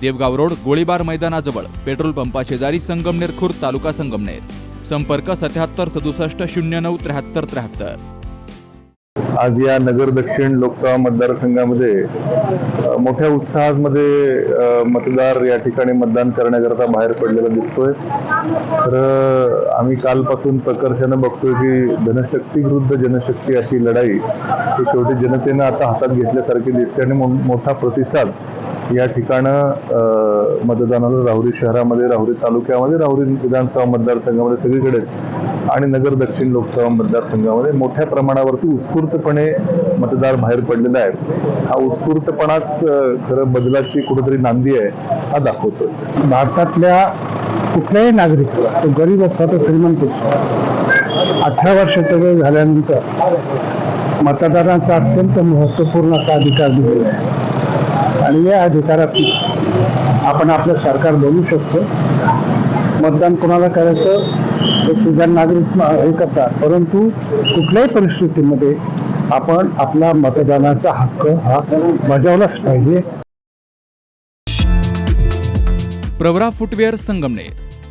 Devgaon road गोळीबार मैदानाजवळ petrol पंपा शेजारी संगमनेर खुर्द तालुका संगमनेर. संपर्क सत्याहत्तर सदुसष्ट शून्य नऊ त्र्याहत्तर त्र्याहत्तर. आज या नगर दक्षिण लोकसभा मतदारसंघामध्ये मोठ्या उत्साहामध्ये मतदार या ठिकाणी मतदान करण्याकरता बाहेर पडलेला दिसतोय. तर आम्ही कालपासून प्रकर्षानं बघतोय की धनशक्ती विरुद्ध जनशक्ती अशी लढाई ही शेवटी जनतेनं आता हातात घेतल्यासारखी दिसते आणि मोठा प्रतिसाद या ठिकाणं मतदानाला राहुरी शहरामध्ये राहुरी तालुक्यामध्ये राहुरी विधानसभा मतदारसंघामध्ये सगळीकडेच आणि नगर दक्षिण लोकसभा मतदारसंघामध्ये मोठ्या प्रमाणावरती उत्स्फूर्तपणे मतदार बाहेर पडलेला आहे हा उत्स्फूर्तपणाच खरं बदलाची कुठेतरी नांदी आहे हा दाखवतोय. भारतातल्या कुठल्याही नागरिक तो गरीब असो तो श्रीमंत अठरा वर्षाच्या वेळ झाल्यानंतर मतदानाचा अत्यंत महत्त्वपूर्ण असा अधिकार दिलेला आहे. आणि या अधिकारात आपण आपलं सरकार बनवू शकतो. मतदान कोणाला करायचं हे सुजाण नागरिक हे करतात. परंतु कुठल्याही परिस्थितीमध्ये आपण आपला मतदानाचा हक्क हा बजावलाच पाहिजे. प्रवरा फुटवेअर संगमनेर.